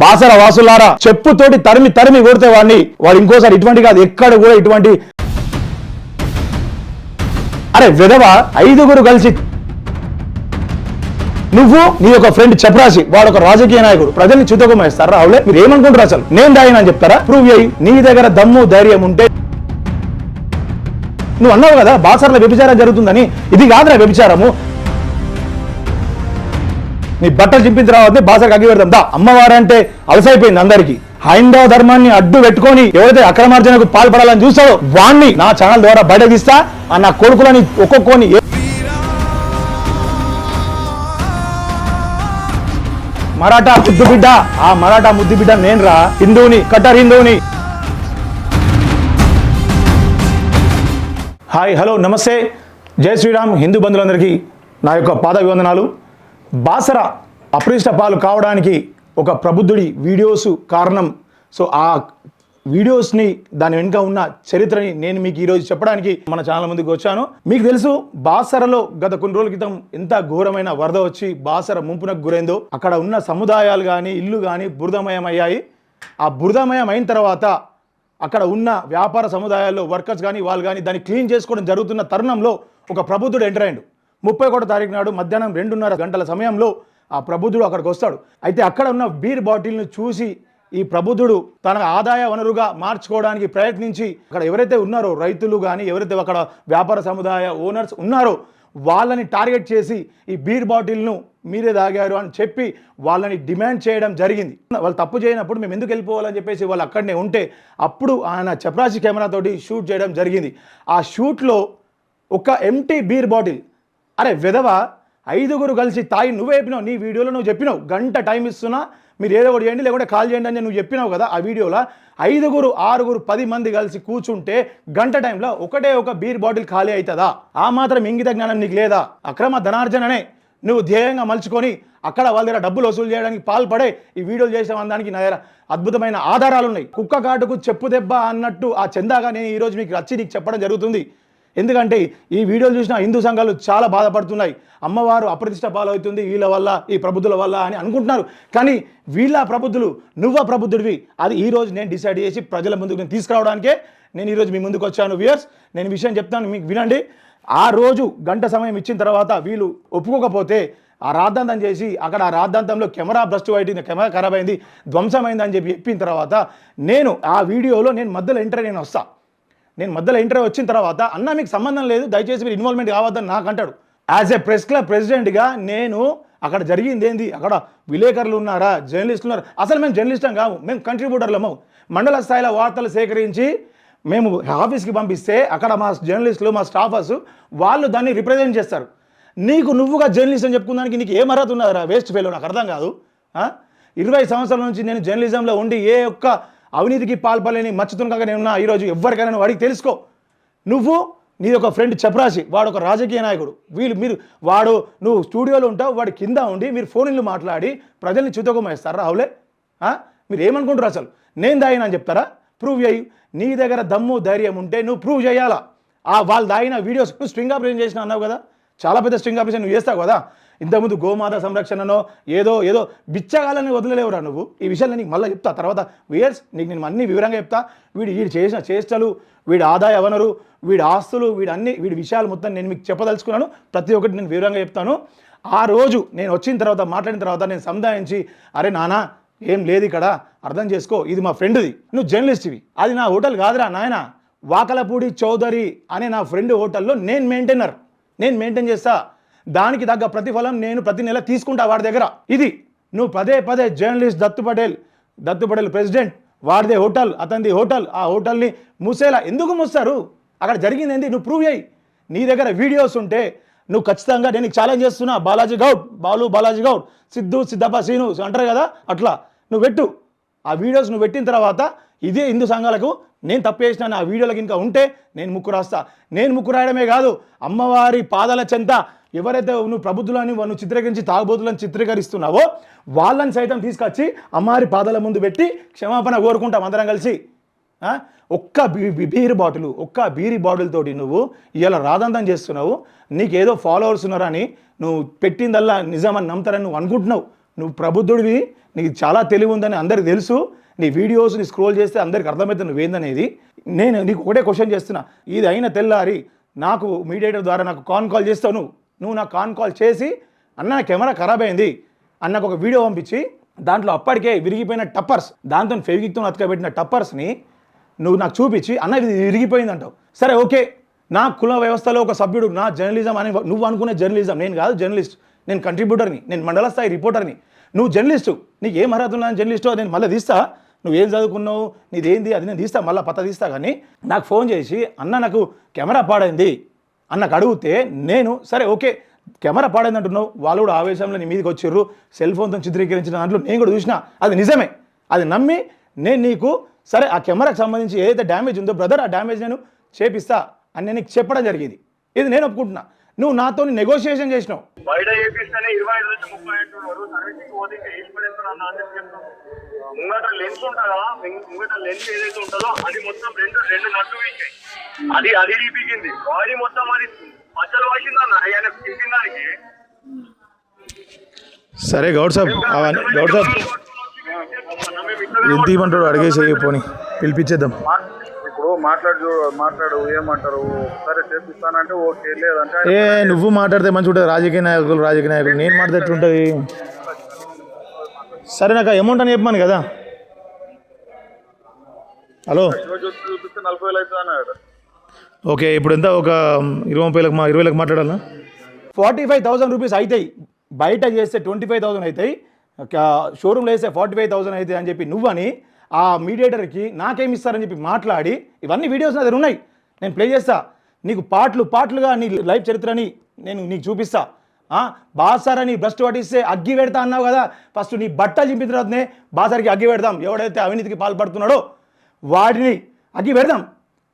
బాసర వాసులారా చెప్పుతోటి తరిమి తరిమి కొడితే వాడిని వాడు ఇంకోసారి ఇటువంటి కాదు ఎక్కడ కూడా ఇటువంటి. అరే విధవ ఐదుగురు కలిసి. నువ్వు నీ యొక్క ఫ్రెండ్ చెప్రాసి వాడు ఒక రాజకీయ నాయకుడు. ప్రజల్ని చిత్తకోమేస్తారు రావులే? మీరు ఏమనుకుంటారు అసలు? నేను దాయినని చెప్తారా? ప్రూవ్ చేయి. నీ దగ్గర దమ్ము ధైర్యం ఉంటే. నువ్వు అన్నావు కదా బాసర్ల వ్యభిచారం జరుగుతుందని. ఇది కాదురా వ్యభిచారము. నీ బట్టలు చింపించి తర్వాత బాసరకు అగ్గి పెడదాం. దా అమ్మవారంటే అలసైపోయింది అందరికీ. హైందవ ధర్మాన్ని అడ్డు పెట్టుకొని ఎవరైతే అక్రమార్జనకు పాల్పడాలని చూస్తాడో వాణ్ణి నా ఛానల్ ద్వారా బయట తీస్తా. ఆ నా కొడుకులని ఒక్కొక్కని మరాఠా ముద్దు బిడ్డ ఆ మరాఠా ముద్దు బిడ్డ నేను రా హిందువుని కట్టర్ హిందువుని హాయ్ హలో నమస్తే. జై శ్రీరామ్ హిందూ బంధువులందరికీ నా యొక్క పాద వివందనాలు బాసర అప్రిష్ట పాలు కావడానికి ఒక ప్రబుద్ధుడి వీడియోస్ కారణం. సో ఆ వీడియోస్ని దాని వెనుక ఉన్న చరిత్రని నేను మీకు ఈరోజు చెప్పడానికి మన ఛానల్ ముందుకు వచ్చాను. మీకు తెలుసు బాసరలో గత కొన్ని రోజుల క్రితం ఎంత ఘోరమైన వరద వచ్చి బాసర ముంపునకు గురైందో అక్కడ ఉన్న సముదాయాలు కానీ ఇల్లు కానీ బురదమయమయ్యాయి. ఆ బురదమయం అయిన తర్వాత అక్కడ ఉన్న వ్యాపార సముదాయాల్లో వర్కర్స్ కానీ వాళ్ళు కానీ దాన్ని క్లీన్ చేసుకోవడం జరుగుతున్న తరుణంలో ఒక ప్రబుద్ధుడు ఎంటర్ అయ్యాడు. ముప్పై ఒకటో తారీఖు నాడు మధ్యాహ్నం రెండున్నర గంటల సమయంలో ఆ ప్రబుద్ధుడు అక్కడికి వస్తాడు. అయితే అక్కడ ఉన్న బీర్ బాటిల్ని చూసి ఈ ప్రబుద్ధుడు తన ఆదాయ వనరుగా మార్చుకోవడానికి ప్రయత్నించి అక్కడ ఎవరైతే ఉన్నారో రైతులు కానీ ఎవరైతే అక్కడ వ్యాపార సముదాయ ఓనర్స్ ఉన్నారో వాళ్ళని టార్గెట్ చేసి ఈ బీర్ బాటిల్ను మీరే తాగారు అని చెప్పి వాళ్ళని డిమాండ్ చేయడం జరిగింది. వాళ్ళు తప్పు చేయనప్పుడు మేము ఎందుకు వెళ్ళిపోవాలని చెప్పేసి వాళ్ళు అక్కడనే ఉంటే అప్పుడు ఆయన చపరాసి కెమెరాతోటి షూట్ చేయడం జరిగింది. ఆ షూట్లో ఒక ఎంటీ బీర్ బాటిల్ అరే విధవ ఐదుగురు కలిసి తాయి నువ్వే చెప్పినావు నీ వీడియోలో నువ్వు చెప్పినావు. గంట టైం ఇస్తున్నా మీరు ఏదో ఒకటి చేయండి లేకుంటే కాల్ చేయండి అని నువ్వు చెప్పినావు కదా ఆ వీడియోలో. ఐదుగురు ఆరుగురు పది మంది కలిసి కూర్చుంటే గంట టైంలో ఒకటే ఒక బీర్ బాటిల్ ఖాళీ అవుతుందా ఆ మాత్రం ఇంగిత జ్ఞానం నీకు లేదా? అక్రమ ధనార్జననే. నువ్వు ధ్యేయంగా మలుచుకొని అక్కడ వాళ్ళ దగ్గర డబ్బులు వసూలు చేయడానికి పాల్పడే ఈ వీడియోలు చేసిన దానికి నా దగ్గర అద్భుతమైన ఆధారాలు ఉన్నాయి. కుక్క కాటుకు చెప్పు దెబ్బ అన్నట్టు ఆ చందాగా నేను ఈరోజు మీకు వచ్చి నీకు చెప్పడం జరుగుతుంది. ఎందుకంటే ఈ వీడియోలు చూసిన హిందూ సంఘాలు చాలా బాధపడుతున్నాయి. అమ్మవారు అప్రతిష్ట పాలవుతుంది వీళ్ళ వల్ల ఈ ప్రబుద్ధుల వల్ల అని అనుకుంటున్నారు. కానీ వీళ్ళ ప్రబుద్ధులు నువ్వ ప్రబుద్ధుడివి అది ఈరోజు నేను డిసైడ్ చేసి ప్రజల ముందుకు నేను తీసుకురావడానికే నేను ఈరోజు మీ ముందుకు వచ్చాను వ్యూయర్స్ నేను విషయం చెప్తాను మీకు వినండి. ఆ రోజు గంట సమయం ఇచ్చిన తర్వాత వీళ్ళు ఒప్పుకోకపోతే ఆ రాద్ధాంతం చేసి అక్కడ ఆ రాద్ధాంతంలో కెమెరా భ్రష్టు అయింది కెమెరా ఖరాబ్ అయింది ధ్వంసమైంది అని చెప్పి చెప్పిన తర్వాత నేను ఆ వీడియోలో నేను మధ్యలో ఎంటర్ నేను వస్తాను నేను మధ్యలో ఇంటర్వ్యూ వచ్చిన తర్వాత అన్న మీకు సంబంధం లేదు దయచేసి మీరు ఇన్వాల్వ్మెంట్ కావద్దని నాకు అంటాడు. యాజ్ ఏ ప్రెస్ క్లబ్ ప్రెసిడెంట్గా నేను అక్కడ జరిగింది ఏంది? అక్కడ విలేకరులు ఉన్నారా? జర్నలిస్టులు ఉన్నారా? అసలు మేము జర్నలిస్టం కాము మేము కంట్రిబ్యూటర్లము మండల స్థాయిలో వార్తలు సేకరించి మేము ఆఫీస్కి పంపిస్తే అక్కడ మా జర్నలిస్టులు మా స్టాఫర్స్ వాళ్ళు దాన్ని రిప్రజెంట్ చేస్తారు. నీకు నువ్వుగా జర్నలిస్ట్ అని చెప్పుకున్నానికి నీకు ఏం అర్హత ఉన్నారా వేస్ట్ ఫెయిల్ నాకు అర్థం కాదు. ఇరవై సంవత్సరాల నుంచి నేను జర్నలిజంలో ఉండి ఏ ఒక్క అవినీతికి పాల్పడలేని మచ్చుతున్నగా నేను ఉన్నా ఈరోజు ఎవరికైనా నువ్వు అడిగి తెలుసుకో. నువ్వు నీ ఒక ఫ్రెండ్ చపరాసి వాడు ఒక రాజకీయ నాయకుడు. వీళ్ళు మీరు వాడు నువ్వు స్టూడియోలో ఉంటావు వాడి కింద ఉండి మీరు ఫోన్లు మాట్లాడి ప్రజల్ని చితకమేస్తారా. రావులే మీరు ఏమనుకుంటారు అసలు? నేను దాయినా అని చెప్తారా? ప్రూవ్ చేయి. నీ దగ్గర దమ్ము ధైర్యం ఉంటే నువ్వు ప్రూవ్ చేయాలా? ఆ వాళ్ళు దాగిన వీడియోస్ నువ్వు స్ట్రింగ్ ఆపరేషన్ చేసిన అన్నావు కదా? చాలా పెద్ద స్ట్రింగ్ ఆపరేషన్ నువ్వు చేస్తావు కదా? ఇంతకుముందు గోమాత సంరక్షణనో ఏదో ఏదో బిచ్చగాలని వదిలేవురా నువ్వు. ఈ విషయాలు నీకు మళ్ళీ చెప్తా. తర్వాత వియర్స్ నీకు నేను అన్ని వివరంగా చెప్తా. వీడు వీడు చేసిన చేష్టలు వీడి ఆదాయ వనరు వీడి ఆస్తులు వీడి అన్ని వీడి విషయాలు మొత్తం నేను మీకు చెప్పదలుచుకున్నాను. ప్రతి ఒక్కటి నేను వివరంగా చెప్తాను. ఆ రోజు నేను వచ్చిన తర్వాత మాట్లాడిన తర్వాత నేను సముదాయించి అరే నానా ఏం లేదు ఇక్కడ. అర్థం చేసుకో. ఇది మా ఫ్రెండ్ది నువ్వు జర్నలిస్ట్వి అది నా హోటల్ కాదురా నాయన. వాకలపూడి చౌదరి అనే నా ఫ్రెండ్ హోటల్లో నేను మెయింటైనర్ నేను మెయింటైన్ చేస్తా. దానికి తగ్గ ప్రతిఫలం నేను ప్రతి నెల తీసుకుంటా వాడి దగ్గర. ఇది నువ్వు పదే పదే జర్నలిస్ట్ దత్తు పటేల్ దత్తు పటేల్ ప్రెసిడెంట్ వాడిదే హోటల్ అతనిది హోటల్ ఆ హోటల్ని మూసేలా ఎందుకు మూస్తారు? అక్కడ జరిగింది ఏంటి నువ్వు ప్రూవ్ చేయి. నీ దగ్గర వీడియోస్ ఉంటే నువ్వు ఖచ్చితంగా నేను ఛాలెంజ్ చేస్తున్నా. బాలాజీ గౌడ్ బాలు బాలాజీ గౌడ్ సిద్ధు సిద్ధప్ప సీను అంటారు కదా అట్లా. నువ్వు పెట్టు. ఆ వీడియోస్ నువ్వు పెట్టిన తర్వాత ఇదే హిందూ సంఘాలకు నేను తప్పు చేసిన ఆ వీడియోలకు ఇంకా ఉంటే నేను ముక్కు రాస్తా. నేను ముక్కు రాయడమే కాదు అమ్మవారి పాదాల చెంత ఎవరైతే నువ్వు ప్రబుద్ధులని నువ్వు చిత్రీకరించి తాగుబోతులను చిత్రీకరిస్తున్నావో వాళ్ళని సైతం తీసుకొచ్చి అమ్మవారి పాదాల ముందు పెట్టి క్షమాపణ కోరుకుంటాం అందరం కలిసి. ఒక్క బీ- బీరి బాటిల్ ఒక్క బీరి బాటిల్ తోటి నువ్వు ఇలా రాదంతం చేస్తున్నావు. నీకేదో ఫాలోవర్స్ ఉన్నారని నువ్వు పెట్టిందల్లా నిజమని నమ్ముతారని నువ్వు అనుకుంటున్నావు. నువ్వు ప్రబుద్ధుడివి నీకు చాలా తెలివి ఉందని అందరికి తెలుసు. నీ వీడియోస్ని స్క్రోల్ చేస్తే అందరికి అర్థమవుతుంది నువ్వేందనేది. నేను నీకు ఒకటే క్వశ్చన్ చేస్తున్నా. ఇది అయిన తెల్లారి నాకు మీడియేటర్ ద్వారా నాకు కాన్ కాల్ చేస్తావు నువ్వు. నువ్వు నాకు కాన్ కాల్ చేసి అన్న నా కెమెరా ఖరాబ్ అయింది. అన్నకు ఒక వీడియో పంపించి దాంట్లో అప్పటికే విరిగిపోయిన టప్పర్స్ దాంతో ఫెవికిక్తో అతకబెట్టిన టప్పర్స్ని నువ్వు నాకు చూపించి అన్న ఇది విరిగిపోయింది అంటావు సరే ఓకే. నా కుల వ్యవస్థలో ఒక సభ్యుడు నా జర్నలిజం అని నువ్వు అనుకునే జర్నలిజం నేను కాదు జర్నలిస్ట్ నేను కంట్రిబ్యూటర్ని నేను మండల స్థాయి రిపోర్టర్ని నువ్వు జర్నలిస్టు నీకు ఏం అర్హత ఉన్నా జర్నలిస్టో నేను మళ్ళీ తీస్తా. నువ్వు ఏం చదువుకున్నావు? నీదేంది? అది నేను తీస్తా మళ్ళీ పత్త తీస్తా కానీ నాకు ఫోన్ చేసి అన్న నాకు కెమెరా పాడైంది. అన్నకు అడిగితే నేను సరే ఓకే కెమెరా పాడైంది అంటున్నావు. వాళ్ళు కూడా ఆవేశంలో నీ మీదకి వచ్చిర్రు సెల్ ఫోన్తో చిత్రీకరించిన దాంట్లో నేను కూడా చూసిన అది నిజమే. అది నమ్మి నేను నీకు సరే ఆ కెమెరాకి సంబంధించి ఏదైతే డ్యామేజ్ ఉందో బ్రదర్ ఆ డ్యామేజ్ నేను చేపిస్తా అని నేను నీకు చెప్పడం జరిగేది. ఇది నేను ఒప్పుకుంటున్నా. నువ్వు నాతో నెగోషియేషన్ చేసినావు. బయట చేపిస్తేనే ఇరవై ఐదు నుంచి ముప్పై సర్వీసింగ్ పోతే ముంగట లెన్స్ ఉంటుందా? ముంగట లెన్స్ ఏదైతే ఉంటుందో అది మొత్తం రెండు రెండు నట్టు వీకాయి అది అది రీపీకింది బాడీ మొత్తం అది మచ్చలు వాసిందన్న. ఆయన తిప్పిన దానికి. సరే గౌడ్ సాబ్ అవన్నీ గౌడ్ సాబ్. ఎంత ఇవ్వమంటాడు అడిగేసి పోని పిలిపించేద్దాం ఇప్పుడు మాట్లాడు మాట్లాడు ఏమంటారు? సరే చేపిస్తానంటే ఓకే లేదంటే ఏ నువ్వు మాట్లాడితే మంచిగా ఉంటుంది రాజకీయ నాయకులు రాజకీయ నాయకులు. నేను మాట్లాడితే ఉంటుంది. సరే నాకు అమౌంట్ అని చెప్పాను కదా. హలో. చూపిస్తే నలభై వేలు అవుతుంది ఓకే ఇప్పుడు ఎంత? ఒక ఇరవై ముప్పైలకు మా ఇరవై వేలకు మాట్లాడాలా? ఫార్టీ ఫైవ్ థౌసండ్ రూపీస్ అవుతాయి బయట చేస్తే ట్వంటీ ఫైవ్ థౌసండ్ అవుతాయి షోరూమ్లో వేస్తే ఫార్టీ ఫైవ్ థౌసండ్ అవుతాయి అని చెప్పి నువ్వని ఆ మీడియేటర్కి నాకేమి ఇస్తారని చెప్పి మాట్లాడి ఇవన్నీ వీడియోస్ నా దగ్గర ఉన్నాయి. నేను ప్లే చేస్తా. నీకు పాటలు పాటలుగా నీ లైఫ్ చరిత్రని నేను నీకు చూపిస్తా. ఆ, బాసారని భ్రష్టు పట్టిస్తే అగ్గి పెడతా అన్నావు కదా. ఫస్ట్ నీ బట్టలు చింపిన తర్వాతనే బాసారికి అగ్గి పెడదాం. ఎవడైతే అవినీతికి పాల్పడుతున్నాడో వాడిని అగ్గి పెడదాం.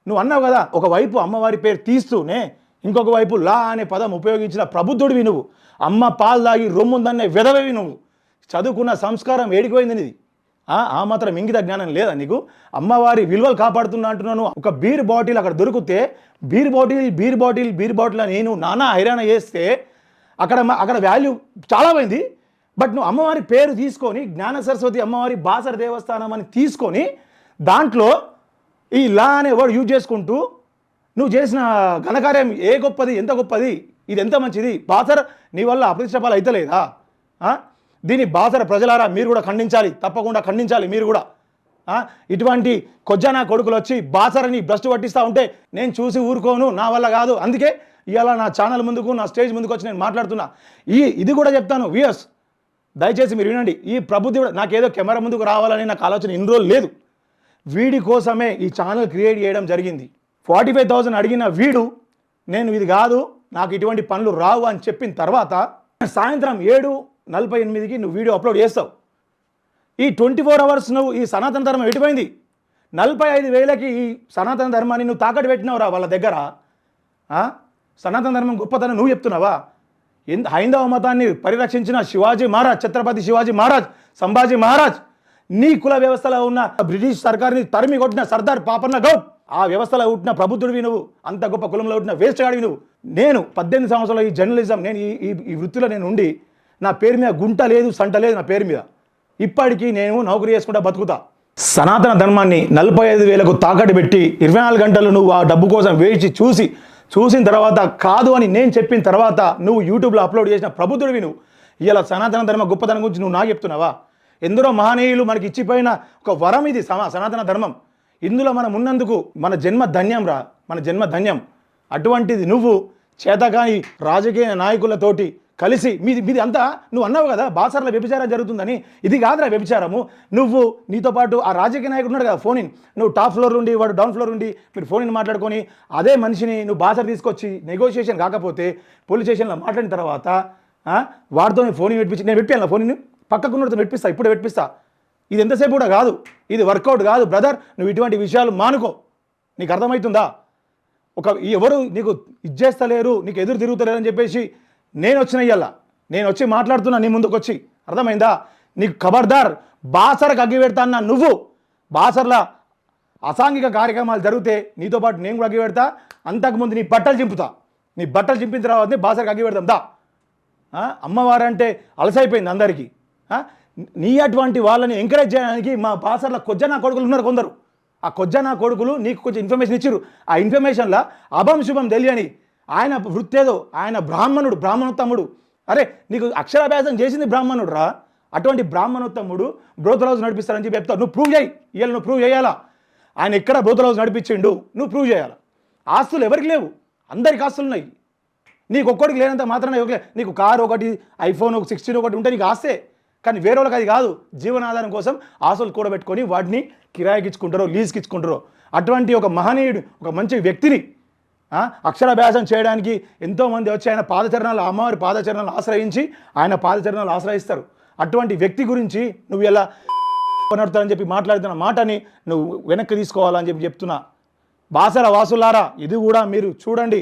నువ్వు అన్నావు కదా ఒకవైపు అమ్మవారి పేరు తీస్తూనే ఇంకొక వైపు లా అనే పదం ఉపయోగించిన ప్రబుద్ధుడివి నువ్వు. అమ్మ పాలు దాగి రొమ్ముందనే విధవవి నువ్వు. చదువుకున్న సంస్కారం ఏడిపోయింది నీది. ఆ? ఆ మాత్రం ఇంగిత జ్ఞానం లేదా నీకు? అమ్మవారి విలువలు కాపాడుతున్నా అంటున్నాను. ఒక బీర్ బాటిల్ అక్కడ దొరికితే beer bottle beer bottle beer bottle అని నువ్వు నానా హైరాణ చేస్తే అక్కడ మ- అక్కడ వాల్యూ చాలా పోయింది. బట్ నువ్వు అమ్మవారి పేరు తీసుకొని జ్ఞాన సరస్వతి అమ్మవారి బాసర దేవస్థానం అని తీసుకొని దాంట్లో ఈ లా అనే వర్డ్ యూజ్ చేసుకుంటూ నువ్వు చేసిన ఘనకార్యం ఏ గొప్పది ఎంత గొప్పది ఇది ఎంత మంచిది బాసర నీ వల్ల అప్రతిష్టపాలు అవుతలేదా దీని దీన్ని బాసర ప్రజలారా మీరు కూడా ఖండించాలి. తప్పకుండా ఖండించాలి మీరు కూడా. ఇటువంటి కొజ్జానా కొడుకులు వచ్చి బాసరని భ్రష్టు పట్టిస్తూ ఉంటే నేను చూసి ఊరుకోను నా వల్ల కాదు. అందుకే ఇవాళ నా ఛానల్ ముందుకు నా స్టేజ్ ముందుకు వచ్చి నేను మాట్లాడుతున్నా. ఈ ఇది కూడా చెప్తాను వియర్స్ దయచేసి మీరు వినండి ఈ ప్రభుత్వ నాకేదో కెమెరా ముందుకు రావాలని నాకు ఆలోచన ఇన్ని రోజులు లేదు. వీడి కోసమే ఈ ఛానల్ క్రియేట్ చేయడం జరిగింది. ఫార్టీ ఫైవ్ థౌసండ్ అడిగిన వీడు నేను ఇది కాదు నాకు ఇటువంటి పనులు రావు అని చెప్పిన తర్వాత సాయంత్రం ఏడు నలభై ఎనిమిదికి నువ్వు వీడియో అప్లోడ్ చేస్తావు. ఈ ట్వంటీ ఫోర్ అవర్స్ నువ్వు ఈ సనాతన ధర్మం ఎటుపోయింది నలభై ఐదు వేలకి ఈ సనాతన ధర్మాన్ని నువ్వు తాకట్టు పెట్టినావురా వాళ్ళ దగ్గర? సనాతన ధర్మం గొప్పతనం నువ్వు చెప్తున్నావా? ఎందు హైందవ మతాన్ని పరిరక్షించిన శివాజీ మహారాజ్ ఛత్రపతి శివాజీ మహారాజ్ సంభాజీ మహారాజ్ నీ కుల వ్యవస్థలో ఉన్న బ్రిటిష్ సర్కార్ని తరిమి కొట్టిన సర్దార్ పాపన్న గౌడ్ ఆ వ్యవస్థలో పుట్టిన ప్రబుద్ధుడివి నువ్వు అంత గొప్ప కులంలో పుట్టిన వేస్ట్ గాడివి నువ్వు. నేను పద్దెనిమిది సంవత్సరాల ఈ జర్నలిజం నేను ఈ ఈ- ఈ వృత్తిలో నేను ఉండి నా పేరు మీద గుంట లేదు సంట లేదు నా పేరు మీద. ఇప్పటికీ నేను నౌకరీ చేసుకుంటా బతుకుతా. సనాతన ధర్మాన్ని నలభై ఐదు వేలకు తాకట్టు పెట్టి ఇరవై నాలుగు గంటలు నువ్వు ఆ డబ్బు కోసం వేచి చూసి చూసిన తర్వాత కాదు అని నేను చెప్పిన తర్వాత నువ్వు యూట్యూబ్లో అప్లోడ్ చేసిన ప్రభుత్వుడివి నువ్వు ఇలా సనాతన ధర్మ గొప్పతనం గురించి నువ్వు నాకు చెప్తున్నావా? ఎందరో మహనీయులు మనకి ఇచ్చిపోయిన ఒక వరం ఇది సమా సనాతన ధర్మం. ఇందులో మనం ఉన్నందుకు మన జన్మ ధన్యం రా మన జన్మ ధన్యం. అటువంటిది నువ్వు చేతకాని రాజకీయ నాయకులతోటి కలిసి మీది మీది అంతా నువ్వు అన్నావు కదా బాసర్ల వ్యభిచారం జరుగుతుందని. ఇది కాదురా వ్యభిచారము. నువ్వు నీతో పాటు ఆ రాజకీయ నాయకుడు ఉన్నాడు కదా ఫోన్ ఇన్ నువ్వు టాప్ ఫ్లోర్ ఉండి వాడు డౌన్ ఫ్లోర్ ఉండి మీరు ఫోన్ ఇన్ మాట్లాడుకొని అదే మనిషిని నువ్వు బాసర్ తీసుకొచ్చి నెగోషియేషన్ కాకపోతే పోలీస్ స్టేషన్లో మాట్లాడిన తర్వాత వాడితో వాడితో ఫోన్ పెట్టించి నేను పెట్టాను ఫోన్ పక్కకున్నతో పెట్టిస్తా ఇప్పుడే పెట్టిస్తా. ఇది ఎంతసేపు కూడా కాదు. ఇది వర్కౌట్ కాదు బ్రదర్ నువ్వు ఇటువంటి విషయాలు మానుకో. నీకు అర్థమవుతుందా? ఒక ఎవరు నీకు ఇచ్చేస్తలేరు నీకు ఎదురు తిరుగుతలేరు అని చెప్పేసి నేను వచ్చిన ఇయ్యాల. నేను వచ్చి మాట్లాడుతున్నా నీ ముందుకు వచ్చి అర్థమైందా? నీకు ఖబర్దార్ బాసరకు అగ్గి పెడతా అన్న నువ్వు. బాసర్ల అసాంఘిక కార్యక్రమాలు జరిగితే నీతో పాటు నేను కూడా అగ్గి పెడతా. అంతకుముందు నీ బట్టలు చింపుతా. నీ బట్టలు చింపిన తర్వాత బాసరకు అగ్గి పెడతాం దా. అమ్మవారు అంటే అలసైపోయింది అందరికీ. నీ అటువంటి వాళ్ళని ఎంకరేజ్ చేయడానికి మా బాసర్ల కొజ్జన కొడుకులు ఉన్నారు కొందరు. ఆ కొజ్జన కొడుకులు నీకు కొంచెం ఇన్ఫర్మేషన్ ఇచ్చారు ఆ ఇన్ఫర్మేషన్లో అభం శుభం తెలియని ఆయన వృత్తేదో ఆయన బ్రాహ్మణుడు బ్రాహ్మణోత్తముడు. అరే నీకు అక్షరాభ్యాసం చేసింది బ్రాహ్మణుడు రా అటువంటి బ్రాహ్మణోత్తముడు బ్రోతరాజు నడిపిస్తారని చెప్పి చెప్తావు నువ్వు ప్రూవ్ చేయి. ఇవాళ నువ్వు ప్రూవ్ చేయాలా? ఆయన ఎక్కడ బ్రోతరాజు నడిపించిండు? నువ్వు ప్రూవ్ చేయాలా? ఆస్తులు ఎవరికి లేవు? అందరికి ఆస్తులు ఉన్నాయి. నీకు ఒక్కడికి లేనంత మాత్రమే ఓకే నీకు కారు ఒకటి ఐఫోన్ ఒక సిక్స్టీన్ ఒకటి ఉంటే నీకు ఆస్తే. కానీ వేరే వాళ్ళకి అది కాదు. జీవనాధారం కోసం ఆస్తులు కూడబెట్టుకొని వాటిని కిరాయికి ఇచ్చుకుంటారో లీజ్కి ఇచ్చుకుంటారో. అటువంటి ఒక మహనీయుడు ఒక మంచి వ్యక్తిని అక్షరాభ్యాసం చేయడానికి ఎంతోమంది వచ్చి ఆయన పాదచరణాలు అమ్మవారి పాదచరణాలు ఆశ్రయించి ఆయన పాదచరణాలు ఆశ్రయిస్తారు. అటువంటి వ్యక్తి గురించి నువ్వు ఎలా పనడతానని చెప్పి మాట్లాడుతున్న మాటని నువ్వు వెనక్కి తీసుకోవాలని చెప్పి చెప్తున్నా. బాసర వాసులారా ఇది కూడా మీరు చూడండి.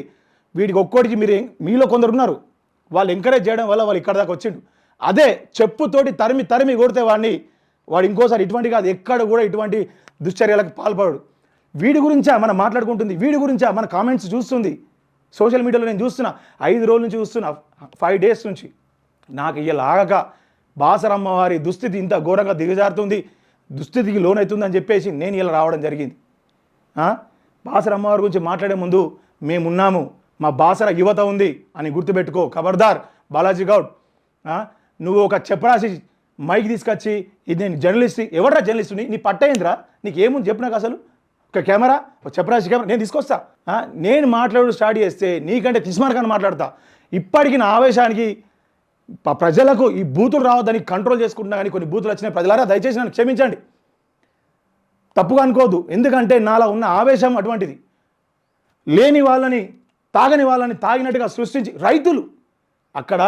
వీడికి ఒక్కోటికి మీరు మీలో కొందరు ఉన్నారు. వాళ్ళు ఎంకరేజ్ చేయడం వల్ల వాళ్ళు ఇక్కడ దాకా వచ్చిండు అదే చెప్పుతోటి తరిమి తరిమి కొడితే వాడిని వాడు ఇంకోసారి ఇటువంటి కాదు ఎక్కడ కూడా ఇటువంటి దుశ్చర్యలకు పాల్పడు వీడి గురించా మనం మాట్లాడుకుంటుంది వీడి గురించా మన కామెంట్స్ చూస్తుంది. సోషల్ మీడియాలో నేను చూస్తున్నా ఐదు రోజుల నుంచి చూస్తున్నా ఫైవ్ డేస్ నుంచి. నాకు ఇలాగక బాసరమ్మవారి బాసరమ్మ వారి దుస్థితి ఇంత ఘోరంగా దిగజారుతుంది దుస్థితికి లోనవుతుందని చెప్పేసి నేను ఇలా రావడం జరిగింది. బాసరమ్మవారి గురించి మాట్లాడే ముందు మేమున్నాము మా బాసర యువత ఉంది అని గుర్తుపెట్టుకో. ఖబర్దార్ బాలాజీ గౌడ్ నువ్వు ఒక చెప్పరాసి మైక్ తీసుకొచ్చి ఇది నేను జర్నలిస్ట్ ఎవడరా జర్నలిస్ట్? నీ పట్టయిందిరా నీకు ఏముంది చెప్పినాక అసలు? ఒక కెమెరా ఒక చెప్పరాసి కెమెరా నేను తీసుకొస్తా. నేను మాట్లాడు స్టార్ట్ చేస్తే నీకంటే తిస్మార్గాన్ని మాట్లాడతా. ఇప్పటికి నా ఆవేశానికి ప్రజలకు ఈ బూతులు రావద్దని కంట్రోల్ చేసుకుంటున్నా కానీ కొన్ని బూతులు వచ్చినాయి. ప్రజలారా దయచేసి నన్ను క్షమించండి. తప్పుగా అనుకోవద్దు. ఎందుకంటే నాలో ఉన్న ఆవేశం అటువంటిది. లేని వాళ్ళని తాగని వాళ్ళని తాగినట్టుగా సృష్టించి రైతులు. అక్కడ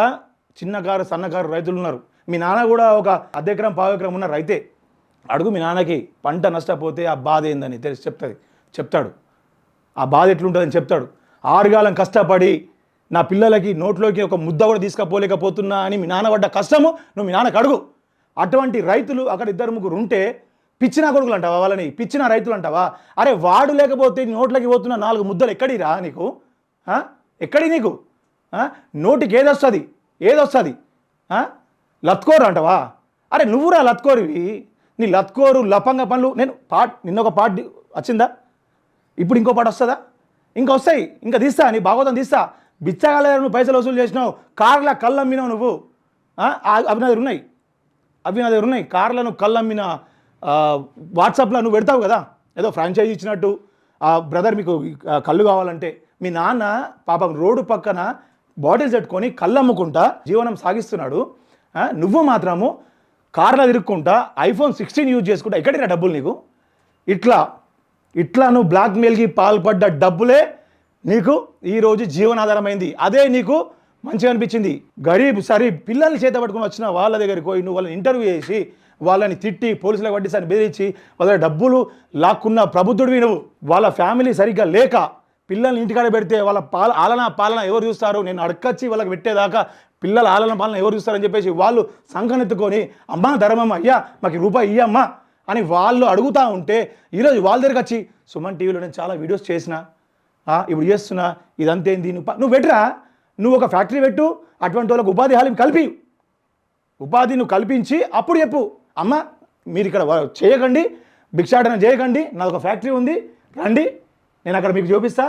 చిన్నకారు సన్నకారు రైతులు ఉన్నారు. మీ నాన్న కూడా ఒక అర్ధెకరం పావెకరం ఉన్న రైతే. అడుగు మీ నాన్నకి పంట నష్టపోతే ఆ బాధ ఏందని తెలిసి చెప్తుంది. చెప్తాడు. ఆ బాధ ఎట్లుంటుందని చెప్తాడు. ఆరుగాలం కష్టపడి నా పిల్లలకి నోట్లోకి ఒక ముద్ద కూడా తీసుకపోలేకపోతున్నా అని మీ నాన్న పడ్డ కష్టము నువ్వు మీ నాన్నకు అడుగు. అటువంటి రైతులు అక్కడ ఇద్దరు ముగ్గురు ఉంటే పిచ్చిన కొడుకులు అంటావా వాళ్ళని? పిచ్చిన రైతులు అంటావా? అరే వాడు లేకపోతే నోట్లోకి పోతున్న నాలుగు ముద్దలు ఎక్కడిరా నీకు? ఎక్కడి నీకు? నోటికి ఏదొస్తుంది? ఏదొస్తుంది? లత్కోరు అంటావా? అరే నువ్వురా లత్కోరివి? నీ లత్కోరు లపంగ పనులు నేను పాట్ నిన్న ఒక పాట వచ్చిందా? ఇప్పుడు ఇంకో పాట వస్తుందా? ఇంకా వస్తాయి ఇంకా తీస్తా నీ భాగవతం తీస్తా. బిచ్చగాలే నువ్వు పైసలు వసూలు చేసినావు కార్ల కళ్ళు అమ్మినావు నువ్వు. ఆ? అవి నా దగ్గర ఉన్నాయి. అవి నా దగ్గర ఉన్నాయి. కార్లను కళ్ళు అమ్మిన వాట్సాప్లో నువ్వు పెడతావు కదా? ఏదో ఫ్రాంచైజీ ఇచ్చినట్టు. ఆ బ్రదర్ మీకు కళ్ళు కావాలంటే. మీ నాన్న పాపం రోడ్డు పక్కన బాటిల్స్ పెట్టుకొని కళ్ళు అమ్ముకుంటా జీవనం సాగిస్తున్నాడు. నువ్వు మాత్రము కార్లో తిరుక్కుంటా ఐఫోన్ సిక్స్టీన్ యూజ్ చేసుకుంటా ఎక్కడైనా డబ్బులు నీకు? ఇట్లా ఇట్లా నువ్వు బ్లాక్మెయిల్కి పాల్పడ్డ డబ్బులే నీకు ఈరోజు జీవనాధారమైంది. అదే నీకు మంచిగా అనిపించింది. గరీబ్ సరీ పిల్లల్ని చేత పట్టుకుని వచ్చిన వాళ్ళ దగ్గరికి పోయి నువ్వు వాళ్ళని ఇంటర్వ్యూ చేసి వాళ్ళని తిట్టి పోలీసులకు పట్టిస్తాను బెదిరించి వాళ్ళ డబ్బులు లాక్కున్న ప్రభుత్వుడివి నువ్వు. వాళ్ళ ఫ్యామిలీ సరిగ్గా లేక పిల్లల్ని ఇంటికాడ పెడితే వాళ్ళ పాల ఆలన పాలన ఎవరు చూస్తారు? నేను అడకచ్చి వాళ్ళకి పెట్టేదాకా పిల్లల ఆలన పాలన ఎవరు చూస్తారని చెప్పేసి వాళ్ళు సంఘనెత్తుకొని అమ్మా ధర్మమ్మ అయ్యా మాకు రూపాయి ఇయ్యమ్మా అని వాళ్ళు అడుగుతూ ఉంటే ఈరోజు వాళ్ళ దగ్గరికి వచ్చి సుమన్ టీవీలో నేను చాలా వీడియోస్ చేసిన ఇప్పుడు చేస్తున్నా ఇదంతేంది నువ్వు నువ్వు పెట్టరా? నువ్వు ఒక ఫ్యాక్టరీ పెట్టు అటువంటి వాళ్ళకి ఉపాధి హామీ కల్పి. ఉపాధి నువ్వు కల్పించి అప్పుడు చెప్పు. అమ్మ మీరు ఇక్కడ వ- చేయకండి భిక్షాటన చేయకండి నాది ఒక ఫ్యాక్టరీ ఉంది రండి నేను అక్కడ మీకు చూపిస్తా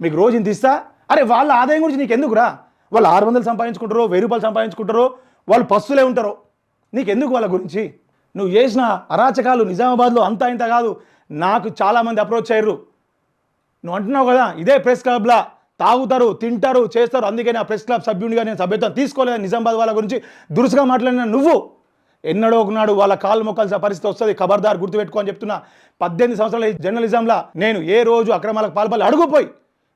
మీకు రోజు ఇంత ఇస్తా అరే వాళ్ళ ఆదాయం గురించి నీకు ఎందుకురా వాళ్ళు ఆరు వందలు సంపాదించుకుంటారో వెయ్యి రూపాయలు సంపాదించుకుంటారో వాళ్ళు పస్తులే ఉంటారో. నీకెందుకు వాళ్ళ గురించి? నువ్వు చేసిన అరాచకాలు నిజామాబాద్లో అంతా ఇంత కాదు. నాకు చాలామంది అప్రోచ్ అయ్యారు. నువ్వు అంటున్నావు కదా ఇదే ప్రెస్ క్లబ్లా. తాగుతారు తింటారు చేస్తారు. అందుకే నా ప్రెస్ క్లబ్ సభ్యునిగా నేను సభ్యత్వం తీసుకోలేదు నిజామాబాద్ వాళ్ళ గురించి దురుసుగా మాట్లాడిన నువ్వు. ఎన్నడో ఒకనాడు వాళ్ళ కాలు మొక్కాల్సిన పరిస్థితి వస్తుంది. ఖబర్దార్ గుర్తుపెట్టుకో అని చెప్తున్నా. పద్దెనిమిది సంవత్సరాల జర్నలిజంలో నేను ఏ రోజు అక్రమాలకు పాల్పడాలి. అడుగుపోయి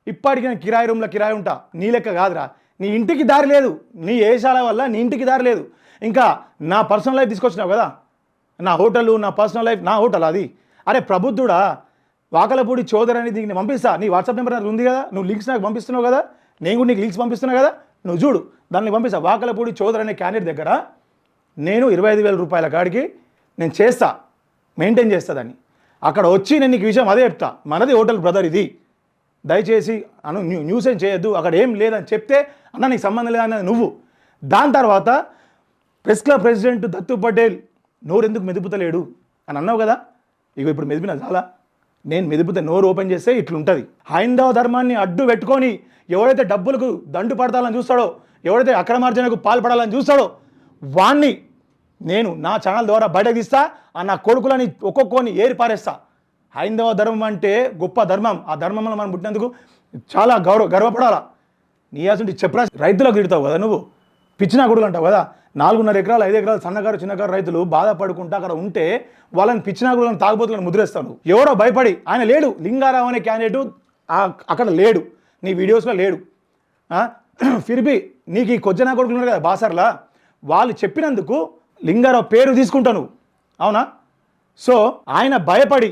ఇప్పటికీ నేను కిరాయి రూమ్లో కిరాయి ఉంటా. నీ లెక్క కాదురా. నీ ఇంటికి దారి లేదు. నీ ఏషాల వల్ల నీ ఇంటికి దారి లేదు. ఇంకా నా పర్సనల్ లైఫ్ తీసుకొచ్చినావు కదా? నా హోటల్ నా పర్సనల్ లైఫ్ నా హోటల్ అది? అరే ప్రబుద్ధుడా వాకలపూడి చోదర్ అని దీన్ని పంపిస్తా. నీ వాట్సాప్ నెంబర్ నాకు ఉంది కదా? నువ్వు లింక్స్ నాకు పంపిస్తున్నావు కదా? నేను కూడా నీకు లింక్స్ పంపిస్తున్నా కదా? నువ్వు చూడు దాన్ని పంపిస్తా. వాకలపూడి చోదర్ అనే క్యాండిడేట్ దగ్గర నేను ఇరవై ఐదు వేల రూపాయల కాడికి నేను చేస్తా మెయింటైన్ చేస్తా దాన్ని. అక్కడ వచ్చి నేను నీకు విషయం అదే చెప్తా. మనది హోటల్ బ్రదర్ ఇది. దయచేసి అను న్యూస్ ఏం చేయొద్దు. అక్కడ ఏం లేదని చెప్తే అన్న నీకు సంబంధం లేదన్నది నువ్వు. దాని తర్వాత press club president Dattu Patel నోరెందుకు మెదుపుతలేడు? అని అన్నావు కదా? ఇక ఇప్పుడు మెదిపిన చాలా. నేను మెదిపితే నోరు ఓపెన్ చేస్తే ఇట్లుంటుంది. హైందవ ధర్మాన్ని అడ్డు పెట్టుకొని ఎవడైతే డబ్బులకు దండు పడతాలని చూస్తాడో ఎవడైతే అక్రమార్జనకు పాల్పడాలని చూస్తాడో వాణ్ణి నేను నా ఛానల్ ద్వారా బయటకు తీస్తా ఆ నా కొడుకులని ఒక్కొక్కని ఏరి పారేస్తా హైందవ ధర్మం అంటే గొప్ప ధర్మం. ఆ ధర్మంలో మనం పుట్టినందుకు చాలా గౌరవ గర్వపడాలా? నీ అసలు చెప్పరా? రైతులకు తిడతావు కదా నువ్వు? పిచ్చినా కొడుకులు అంటావు కదా? నాలుగున్నర ఎకరాలు ఐదు ఎకరాలు సన్నకారు చిన్నకారు రైతులు బాధపడుకుంటా అక్కడ ఉంటే వాళ్ళని పిచ్చినా కొడుకులను తాగుబోతులను ముద్రేస్తావు నువ్వు ఎవరో భయపడి ఆయన లేడు. లింగారావు అనే క్యాండిడేటు అక్కడ లేడు. నీ వీడియోస్లో లేడు. ఫిర్బి నీకు ఈ కొజ్జనా కొడుకులు ఉన్నారు కదా బాసర్లా? వాళ్ళు చెప్పినందుకు లింగారావు పేరు తీసుకుంటావు అవునా? సో ఆయన భయపడి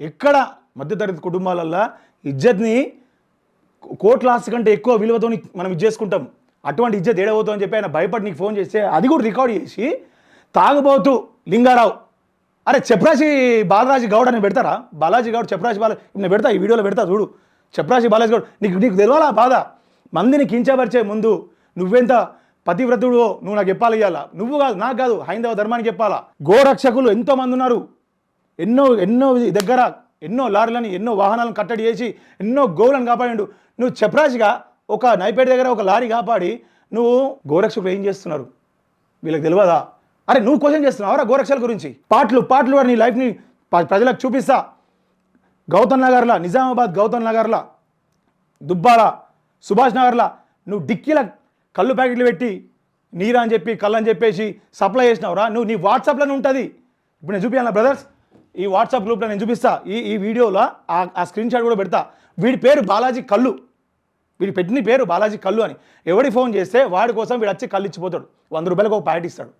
ఎక్కడ మధ్యతరగతి కుటుంబాలల్లో ఇజ్జత్ని కోట్ల ఆస్తి కంటే ఎక్కువ విలువతో మనం ఇది చేసుకుంటాం. అటువంటి ఇజ్జత్ ఏడవుతాం అని చెప్పి ఆయన భయపడి నీకు ఫోన్ చేస్తే అది కూడా రికార్డ్ చేసి తాగుబోతూ లింగారావు. అరే చెప్రాసి బాలరాజు గౌడ్ అని పెడతారా? బాలాజీ గౌడ్ చెప్రాసి బాల నేను పెడతా ఈ వీడియోలో పెడతా చూడు. చెప్రాసి బాలాజీ గౌడ్ నీకు నీకు తెలియాలా బాధ? మందిని కించపరిచే ముందు నువ్వెంత పతివ్రతుడు నువ్వు నాకు చెప్పాలి ఇవ్వాలా నువ్వు కాదు నాకు కాదు హైందవ ధర్మానికి చెప్పాలా? గోరక్షకులు ఎంతో మంది ఉన్నారు. ఎన్నో ఎన్నో దగ్గర ఎన్నో లారీలని ఎన్నో వాహనాలను కట్టడి చేసి ఎన్నో గోవులను కాపాడిండు. నువ్వు చెప్పరాజుగా ఒక నైపేట దగ్గర ఒక లారీ కాపాడి నువ్వు గోరక్షకులు ఏం చేస్తున్నారు? వీళ్ళకి తెలియదా? అరే నువ్వు క్వశ్చన్ చేస్తున్నావురా గోరక్షల గురించి. పాటలు పాటలు కూడా నీ లైఫ్ని ప్రజలకు చూపిస్తా. గౌతమ్ నగర్లా నిజామాబాద్ గౌతమ్ నగర్లా దుబ్బాల సుభాష్ నగర్లా నువ్వు డిక్కీల కళ్ళు ప్యాకెట్లు పెట్టి నీరా అని చెప్పి కళ్ళు అని చెప్పేసి సప్లై చేసినావురా నువ్వు నీ వాట్సాప్లోనే ఉంటుంది. ఇప్పుడు నేను చూపించాను బ్రదర్స్? ఈ వాట్సాప్ గ్రూప్లో నేను చూపిస్తా. ఈ ఈ వీడియోలో ఆ ఆ స్క్రీన్ షాట్ కూడా పెడతా. వీడి పేరు బాలాజీ కళ్ళు వీడి పెట్టిన పేరు బాలాజీ కళ్ళు అని. ఎవడి ఫోన్ చేస్తే వాడి కోసం వీడు వచ్చి కళ్ళు ఇచ్చిపోతాడు. వంద రూపాయలకు ఒక ప్యాకెట్ ఇస్తాడు.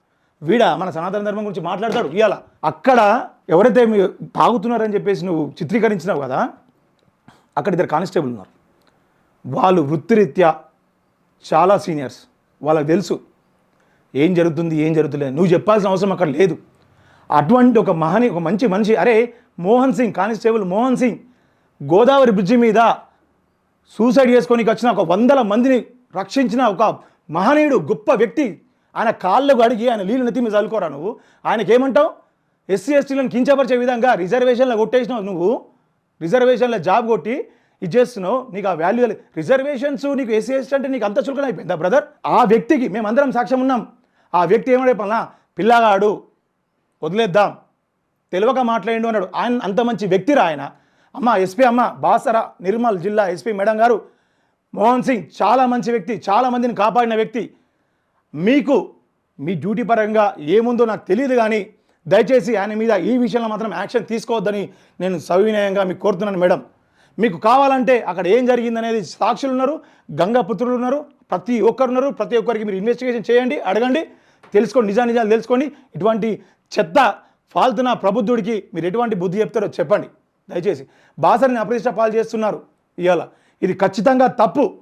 వీడ మన సనాతన ధర్మం గురించి మాట్లాడతాడు. ఇవాళ అక్కడ ఎవరైతే మీరు తాగుతున్నారని చెప్పేసి నువ్వు చిత్రీకరించినావు కదా అక్కడ ఇద్దరు కానిస్టేబుల్ ఉన్నారు. వాళ్ళు వృత్తిరీత్యా చాలా సీనియర్స్. వాళ్ళకి తెలుసు. ఏం జరుగుతుంది ఏం జరుగుతులేదు. నువ్వు చెప్పాల్సిన అవసరం అక్కడ లేదు. అటువంటి ఒక మహని ఒక మంచి మనిషి అరే మోహన్ సింగ్ కానిస్టేబుల్ మోహన్ సింగ్ గోదావరి బ్రిడ్జి మీద సూసైడ్ చేసుకొని వచ్చిన ఒక వందల మందిని రక్షించిన ఒక మహనీయుడు గొప్ప వ్యక్తి. ఆయన కాళ్ళకు అడిగి ఆయన నీళ్ళు నెత్తి మీద చల్లుకోరా నువ్వు? ఆయనకి ఏమంటావు ఎస్సీ ఎస్టీలను కించపరిచే విధంగా రిజర్వేషన్లో కొట్టేసినావు నువ్వు? రిజర్వేషన్లో జాబ్ కొట్టి ఇది చేస్తున్నావు? నీకు ఆ వాల్యూ రిజర్వేషన్స్ నీకు ఎస్సీ ఎస్టీ అంటే నీకు అంత చులకన అయిపోయిందా బ్రదర్ ఆ వ్యక్తికి మేమందరం సాక్ష్యం ఉన్నాం. ఆ వ్యక్తి ఏమడే పలానా పిల్లగాడు వదిలేద్దాం. తెలియక మాట్లాడి అన్నాడు. ఆయన అంత మంచి వ్యక్తిరా ఆయన. అమ్మ ఎస్పీ అమ్మ బాసర నిర్మల్ జిల్లా ఎస్పీ మేడం గారు మోహన్ సింగ్ చాలా మంచి వ్యక్తి చాలామందిని కాపాడిన వ్యక్తి. మీకు మీ డ్యూటీ పరంగా ఏముందో నాకు తెలియదు కానీ దయచేసి ఆయన మీద ఈ విషయంలో మాత్రం యాక్షన్ తీసుకోవద్దని నేను సవినయంగా మీకు కోరుతున్నాను మేడం. మీకు కావాలంటే అక్కడ ఏం జరిగిందనేది సాక్షులు ఉన్నారు గంగాపుత్రులు ఉన్నారు ప్రతి ఒక్కరు ఉన్నారు ప్రతి ఒక్కరికి మీరు ఇన్వెస్టిగేషన్ చేయండి అడగండి తెలుసుకోండి నిజా నిజాలు తెలుసుకోండి ఇటువంటి చెత్త ఫాల్తున్న ప్రబుద్ధుడికి మీరు ఎటువంటి బుద్ధి చెప్తారో చెప్పండి. దయచేసి. బాసరిని అప్రతిష్ట పాలు చేస్తున్నారు ఇవాళ. ఇది ఖచ్చితంగా తప్పు.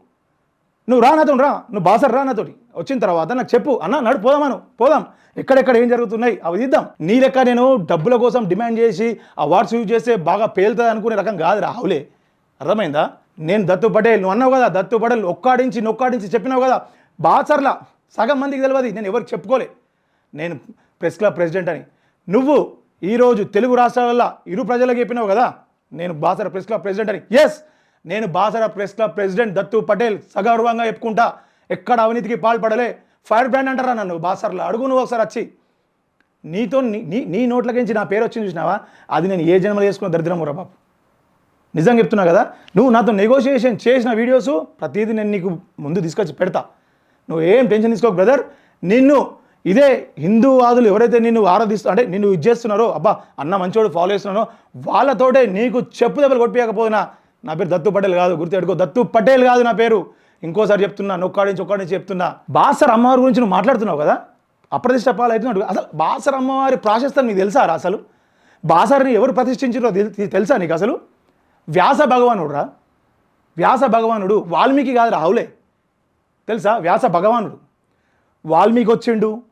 నువ్వు రా నాతో రా. నువ్వు బాసర్ రా నాతోటి వచ్చిన తర్వాత నాకు చెప్పు. అన్న నడు పోదామను పోదాం. ఎక్కడెక్కడ ఏం జరుగుతున్నాయి? అవి ఇద్దాం నీ లెక్క నేను డబ్బుల కోసం డిమాండ్ చేసి ఆ వాట్స్ యూజ్ చేస్తే బాగా పేలుతుంది అనుకునే రకం కాదు రాహులే. అర్థమైందా? నేను దత్తు పటేల్. నువ్వు అన్నావు కదా దత్తు పటేల్ ఒక్కాడించి నొక్కాడించి చెప్పినావు కదా. బాసర్లా సగం మందికి తెలియదు నేను ఎవరికి చెప్పుకోలే. నేను ప్రెస్ క్లబ్ ప్రెసిడెంట్ అని. నువ్వు ఈరోజు తెలుగు రాష్ట్రాలలో ఇరు ప్రజలకు చెప్పినావు కదా నేను బాసర ప్రెస్ క్లబ్ ప్రెసిడెంట్ అని. ఎస్ నేను Basara press club president Dattu Patel సగౌరవంగా చెప్పుకుంటా ఎక్కడ అవినీతికి పాల్పడలే. ఫైర్ బ్రాండ్ అంటారా నన్ను బాసర్లో? అడుగు నువ్వు ఒకసారి వచ్చి నీతో నీ- నీ నోట్లకించి నా పేరు వచ్చింది చూసినావా? అది నేను ఏ జన్మలో చేసుకున్న దరిద్రం రా బాబు నిజంగా చెప్తున్నా కదా నువ్వు నాతో నెగోషియేషన్ చేసిన వీడియోస్ ప్రతిదీ నేను నీకు ముందు తీసుకొచ్చి పెడతా. నువ్వు ఏం టెన్షన్ తీసుకోకు బ్రదర్ నిన్ను ఇదే హిందూవాదులు ఎవరైతే నిన్ను ఆరాధిస్తూ అంటే నిన్ను ఇది చేస్తున్నారో అబ్బా అన్న మంచోడు ఫాలో చేస్తున్నారో వాళ్ళతోటే నీకు చెప్పు దెబ్బలు కొట్టిపోయకపోయినా నా పేరు దత్తు పటేల్ కాదు గుర్తెట్టుకో దత్తు పటేల్ కాదు నా పేరు. ఇంకోసారి చెప్తున్నా నొక్కాడి నుంచి ఒక్కడి నుంచి చెప్తున్నా. బాసర్ అమ్మవారి గురించి నువ్వు మాట్లాడుతున్నావు కదా? అప్రతిష్ట పాలవుతున్నాడు అసలు బాసర్ అమ్మవారి ప్రాశస్తం నీకు తెలుసా రా అసలు? బాసర్ని ఎవరు ప్రతిష్ఠించారో తెలుసా నీకు అసలు? వ్యాస భగవానుడు రా. వ్యాస భగవానుడు వాల్మీకి కాదు రావులే తెలుసా? వ్యాస భగవానుడు. వాల్మీకి వచ్చిండు.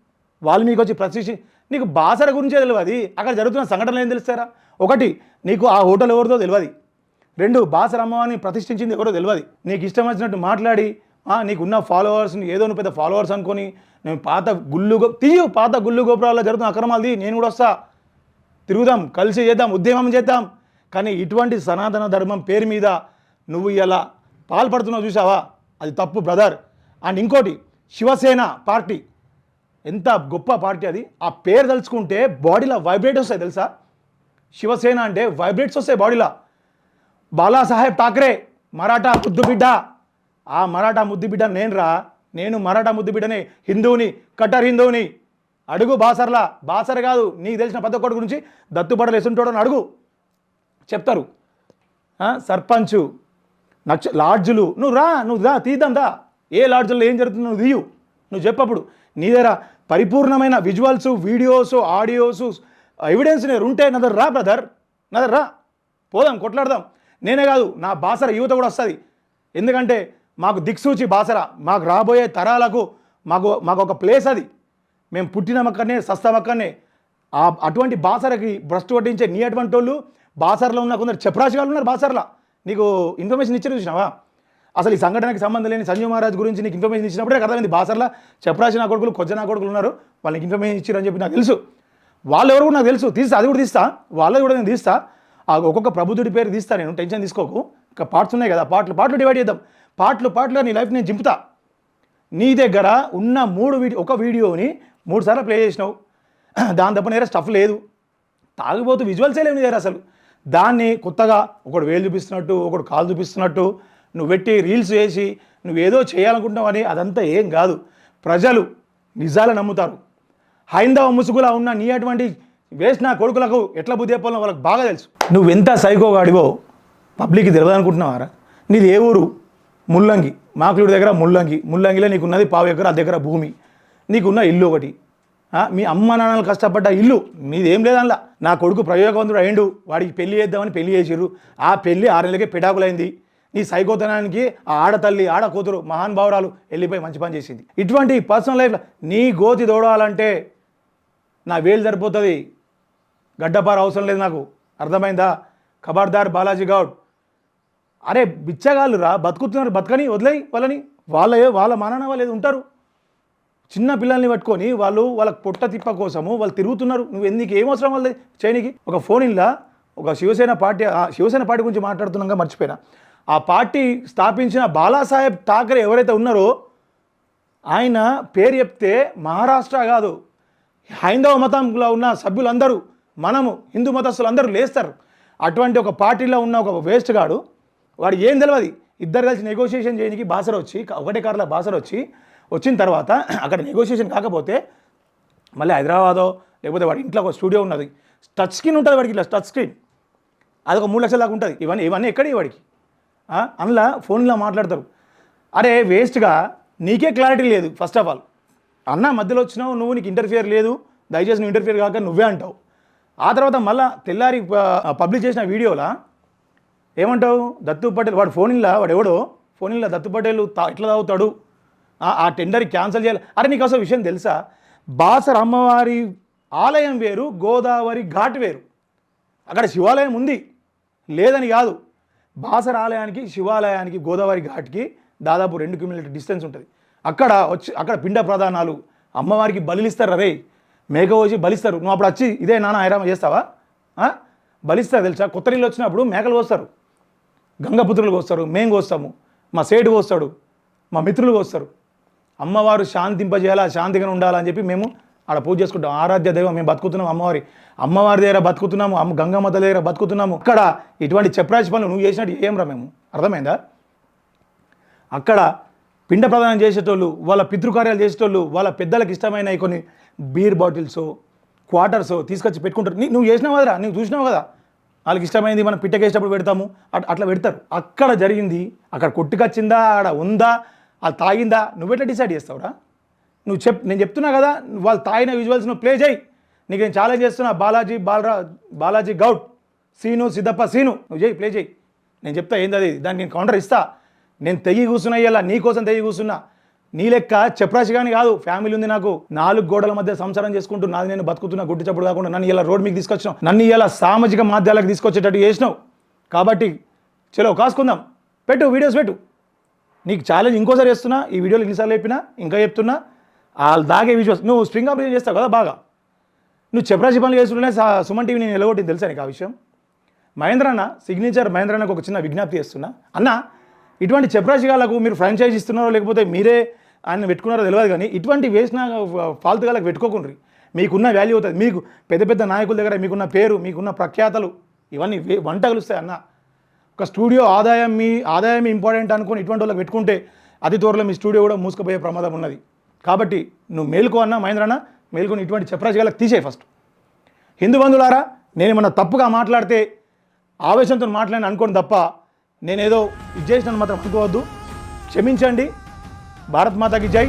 వాల్మీకి వచ్చి ప్రతిష్ఠి నీకు బాసర గురించే తెలియదు. అక్కడ జరుగుతున్న సంఘటనలు ఏం తెలుస్తారా ఒకటి నీకు ఆ హోటల్ ఎవరిదో తెలియదు. రెండు బాసర అమ్మవారిని ప్రతిష్ఠించింది ఎవరో తెలియదు. నీకు ఇష్టం వచ్చినట్టు మాట్లాడి నీకున్న ఫాలోవర్స్ని ఏదో పెద్ద ఫాలోవర్స్ అనుకొని నేను పాత గుళ్ళు గో- తీయు పాత గుళ్ళు గోపురాల్లో జరుగుతున్న అక్రమాలు తీ నేను కూడా వస్తా. తిరుగుదాం కలిసి చేద్దాం ఉద్యమం చేద్దాం. కానీ ఇటువంటి సనాతన ధర్మం పేరు మీద నువ్వు ఇలా పాల్పడుతున్నావు చూసావా? అది తప్పు బ్రదర్ అండ్ ఇంకోటి శివసేన పార్టీ. ఎంత గొప్ప పార్టీ అది. ఆ పేరు తలుచుకుంటే బాడీలో వైబ్రేట్ వస్తాయి తెలుసా? శివసేన అంటే వైబ్రేట్స్ వస్తాయి బాడీలో. బాలాసాహెబ్ ఠాక్రే మరాఠా ముద్దు బిడ్డ. ఆ మరాఠా ముద్దు బిడ్డ నేను రా నేను మరాఠా ముద్దు బిడ్డనే. హిందువుని కట్టర్ హిందువుని అడుగు బాసర్లా. బాసర్ కాదు నీకు తెలిసిన పెద్ద కొడుకు గురించి దత్తుబడలు వేసుంటాడు అని అడుగు. చెప్తారు. సర్పంచు నచ్చ లాడ్జులు. నువ్వు రా నువ్వు రా తీద్దాం దా ఏ లాడ్జుల్లో ఏం జరుగుతుందో నువ్వు తీయు. నువ్వు చెప్పప్పుడు. నీ దగ్గర పరిపూర్ణమైన విజువల్స్ వీడియోస్ ఆడియోస్ ఎవిడెన్స్ నేను ఉంటే నదర్ రా బ్రదర్ నదర్ రా. పోదాం కొట్లాడదాం. నేనే కాదు నా బాసర యువత కూడా వస్తుంది. ఎందుకంటే మాకు దిక్సూచి బాసర. మాకు రాబోయే తరాలకు మాకు మాకు ఒక ప్లేస్ అది. మేము పుట్టిన మక్కనే సస్తా మక్కనే. ఆ అటువంటి బాసరకి భ్రష్టు పట్టించే నీ అటువంటి వాళ్ళు బాసర్లో ఉన్న కొందరు చెప్రాశిగాలు ఉన్నారు బాసర్లో. నీకు ఇన్ఫర్మేషన్ ఇచ్చారు చూసినావా? అసలు ఈ సంఘటనకి సంబంధం లేని సంజయ్ మహారాజ్ గురించి నీకు ఇన్ఫర్మేషన్ ఇచ్చినప్పుడే నాకు అర్థమైంది. బాసర్లా చెప్రాసి నా కొడుకులు కొజ్జ నా కొడుకులు ఉన్నారు. వాళ్ళకి ఇన్ఫర్మేషన్ ఇచ్చారని చెప్పి నాకు తెలుసు. వాళ్ళు ఎవరు కూడా నాకు తెలుసు. తీస్తా అది కూడా తీస్తా. వాళ్ళది కూడా నేను తీస్తా. ఆ ఒక్కొక్క ప్రభుత్వుడి పేరు తీస్తా నేను. టెన్షన్ తీసుకోకు. ఇంకా పార్ట్స్ ఉన్నాయి కదా. పాటలు పాటలు డివైడ్ చేద్దాం. పాటలు పాటలు నీ లైఫ్ నేను చింపుతా. నీ దగ్గర ఉన్న మూడు వీడియో ఒక వీడియోని మూడు సార్లు ప్లే చేసినావు. దాని తప్ప నేర స్టఫ్ లేదు. తాగిపోతూ విజువల్సే లేవు నీ దగ్గర అసలు. దాన్ని కొత్తగా ఒకడు వేలు చూపిస్తున్నట్టు ఒకడు కాలు చూపిస్తున్నట్టు నువ్వు పెట్టి రీల్స్ వేసి నువ్వు ఏదో అని అదంతా ఏం కాదు. ప్రజలు నిజాలు నమ్ముతారు. హైందవ ముసుగులా ఉన్న నీ అటువంటి వేస్ట్ నా కొడుకులకు ఎట్లా బుద్ధి చెప్పాలో వాళ్ళకి బాగా తెలుసు. నువ్వు ఎంత సైకోగాడివో పబ్లిక్కి తెలియదనుకుంటున్నావారా నీది ఏ ఊరు? ముల్లంగి. మాకులూరు దగ్గర ముల్లంగి. ముల్లంగిలో నీకున్నది పావు ఎకరా దగ్గర భూమి. నీకున్న ఇల్లు ఒకటి. మీ అమ్మ నాన్నలు కష్టపడ్డ ఇల్లు. మీదేం లేదనలా నా కొడుకు ప్రయోగవంతుడు అయిండు. వాడికి పెళ్ళి చేద్దామని పెళ్ళి చేసిర్రు. ఆ పెళ్ళి ఆరేళ్ళకే పిడాకులైంది నీ సైకోతనానికి ఆ ఆడతల్లి ఆడ కూతురు మహానుభావురాలు వెళ్ళిపోయి మంచి పని చేసింది. ఇటువంటి పర్సనల్ లైఫ్లో నీ గోతి దోడాలంటే నా వేలు సరిపోతుంది. గడ్డపార అవసరం లేదు నాకు. అర్థమైందా? ఖబర్దార్ బాలాజీ గౌడ్. అరే బిచ్చగాళ్ళు రా బతుకుతున్నారు బతకని వదిలేయి వాళ్ళని. వాళ్ళ వాళ్ళ మానన వాళ్ళు ఉంటారు. చిన్న పిల్లల్ని పట్టుకొని వాళ్ళు వాళ్ళ పొట్ట తిప్ప కోసము వాళ్ళు తిరుగుతున్నారు. నువ్వు ఎందుకు ఏమవసరం వాళ్ళది చేయనికి? ఒక ఫోన్ ఇల్లా ఒక శివసేన పార్టీ ఆ శివసేన పార్టీ గురించి మాట్లాడుతున్నాగా మర్చిపోయినా. ఆ పార్టీ స్థాపించిన బాలాసాహెబ్ ఠాకరే ఎవరైతే ఉన్నారో ఆయన పేరు చెప్తే మహారాష్ట్ర కాదు. హైందవ మతంలో ఉన్న సభ్యులందరూ మనము హిందూ మతస్థులు అందరూ లేస్తారు. అటువంటి ఒక పార్టీలో ఉన్న ఒక వేస్ట్ గాడు వాడు ఏం తెలియదు ఇద్దరు కలిసి నెగోషియేషన్ చేయడానికి బాసర వచ్చి ఒకటే కారులో బాసర వచ్చి వచ్చిన తర్వాత అక్కడ నెగోషియేషన్ కాకపోతే మళ్ళీ హైదరాబాదో లేకపోతే వాడి ఇంట్లో ఒక స్టూడియో ఉన్నది. టచ్ స్క్రీన్ ఉంటుంది వాడికి ఇట్లా టచ్ స్క్రీన్. అది ఒక మూడు లక్షల దాకా ఉంటుంది. ఇవన్నీ ఇవన్నీ ఎక్కడే వాడికి? అందులో ఫోన్లో మాట్లాడతారు. అరే వేస్ట్గా నీకే క్లారిటీ లేదు ఫస్ట్ ఆఫ్ ఆల్. అన్న మధ్యలో వచ్చినావు నువ్వు నీకు ఇంటర్ఫియర్ లేదు దయచేసి నువ్వు ఇంటర్ఫియర్ కాక నువ్వే అంటావు. ఆ తర్వాత మళ్ళా తెల్లారి పబ్లిష్ చేసిన వీడియోలా ఏమంటావు? దత్తు పటేల్ వాడు ఫోన్లో వాడు ఎవడో? ఫోన్లో దత్తు పటేల్ తా ఎట్లా తాగుతాడు. ఆ- టెండర్ క్యాన్సిల్ చేయాలి. అరే నీకు అసలు విషయం తెలుసా? బాసర్ అమ్మవారి ఆలయం వేరు గోదావరి ఘాట్ వేరు. అక్కడ శివాలయం ఉంది. లేదని కాదు. బాసర ఆలయానికి శివాలయానికి గోదావరి ఘాట్కి దాదాపు రెండు కిలోమీటర్ డిస్టెన్స్ ఉంటుంది. అక్కడ వచ్చి అక్కడ పిండ ప్రధానాలు అమ్మవారికి బలిస్తారు రే మేక వచ్చి బలిస్తారు. నువ్వు అప్పుడు వచ్చి ఇదే నాన్న ఆయన చేస్తావా? బలిస్తారు తెలుసా? కొత్త నీళ్ళు వచ్చినప్పుడు మేకలు కోస్తారు. గంగపుత్రులు కోస్తారు మేము కోస్తాము. మా సేటు కోస్తాడు మా మిత్రులు కోస్తారు. అమ్మవారు శాంతింపజేయాలా శాంతిగా ఉండాలని చెప్పి మేము ఆడ పూజ చేసుకుంటాం. ఆరాధ్య దైవం మేము బతుకుతున్నాం అమ్మవారి. అమ్మవారి దగ్గర బతుకుతున్నాము అమ్మ గంగమ్మ దగ్గర బతుకుతున్నాము. అక్కడ ఇటువంటి చెప్రాసి పనులు నువ్వు చేసినట్టు ఏం రా మేము? అర్థమైందా? అక్కడ పిండ ప్రదానం చేసేటోళ్ళు వాళ్ళ పితృకార్యాలు చేసేటోళ్ళు వాళ్ళ పెద్దలకు ఇష్టమైన కొన్ని బీర్ బాటిల్స్ క్వార్టర్స్ తీసుకొచ్చి పెట్టుకుంటారు. నీ- నువ్వు చేసినావు కదరా? నువ్వు చూసినావు కదా? వాళ్ళకి ఇష్టమైంది మనం పిట్టకేసేటప్పుడు పెడతాము. అట్లా పెడతారు. అక్కడ జరిగింది. అక్కడ కొట్టుకొచ్చిందా? ఆడ ఉందా? అది తాగిందా? నువ్వు ఎట్లా డిసైడ్ చేస్తావురా? నువ్వు చెప్ నేను చెప్తున్నా కదా వాళ్ళు తాగిన విజువల్స్ నువ్వు ప్లే చేయి. నీకు నేను ఛాలెంజ్ చేస్తున్నా బాలాజీ బాలరా బాలాజీ గౌడ్ సీను సిద్ధప్ప సీను నువ్వు చేయి ప్లే చేయి. నేను చెప్తా ఏంది అది దానికి నేను కౌంటర్ ఇస్తా. నేను తెగి కూర్చున్నా ఇలా నీ కోసం తెగి కూర్చున్నా. నీ లెక్క చెప్రాసి కానీ కాదు ఫ్యామిలీ ఉంది నాకు. నాలుగు గోడల మధ్య సంసారం చేసుకుంటూ నాది నేను బతుకుతున్నా గుడ్డి చప్పుడు కాకుండా నన్ను ఇలా రోడ్ మీకు తీసుకొచ్చినావు. నన్ను ఇలా సామాజిక మాధ్యాలకు తీసుకొచ్చేటట్టు చేసినావు. కాబట్టి చలో కాసుకుందాం. పెట్టు వీడియోస్ పెట్టు. నీకు ఛాలెంజ్ ఇంకోసారి చేస్తున్నా ఈ వీడియోలు ఎన్నిసార్లు చెప్పినా ఇంకా చెప్తున్నా. వాళ్ళు దాగే విజువల్స్ నువ్వు స్ప్రింగ్ ఆపరేషన్ చేస్తావు కదా బాగా. నువ్వు చెప్రాసి పనులు చేస్తుంటే సుమన్ టీవీ నేను నిలగొట్టింది తెలుసా నీకు ఆ విషయం? మహేంద్ర అన్న సిగ్నేచర్ మహేంద్రన్నకు ఒక చిన్న విజ్ఞప్తి చేస్తున్నా. అన్న ఇటువంటి చెప్రాసిగాలకు మీరు ఫ్రాంచైజ్ ఇస్తున్నారో లేకపోతే మీరే ఆయన పెట్టుకున్నారో తెలియదు కానీ ఇటువంటి వేసిన ఫాల్తుగాలకు పెట్టుకోకుండ్రి. మీకున్న వాల్యూ అవుతుంది. మీకు పెద్ద పెద్ద నాయకుల దగ్గర మీకున్న పేరు మీకున్న ప్రఖ్యాతలు ఇవన్నీ వే- వంట కలుస్తాయి అన్న. ఒక స్టూడియో ఆదాయం మీ ఆదాయం ఇంపార్టెంట్ అనుకుని ఇటువంటి వాళ్ళకి పెట్టుకుంటే అతి త్వరలో మీ స్టూడియో కూడా మూసుకుపోయే ప్రమాదం ఉన్నది. కాబట్టి నువ్వు మేలుకో అన్న మహేంద్ర అన్న మేలుకొని ఇటువంటి చెప్రాసిగాలకు తీసేయి ఫస్ట్ హిందూ బంధువులారా నేను ఏమన్నా తప్పుగా మాట్లాడితే ఆవేశంతో మాట్లాడిన అనుకోను తప్ప నేనేదో ఇది చేసినాను మాత్రం అనుకోవద్దు క్షమించండి. భారత్ మాతాకి జై.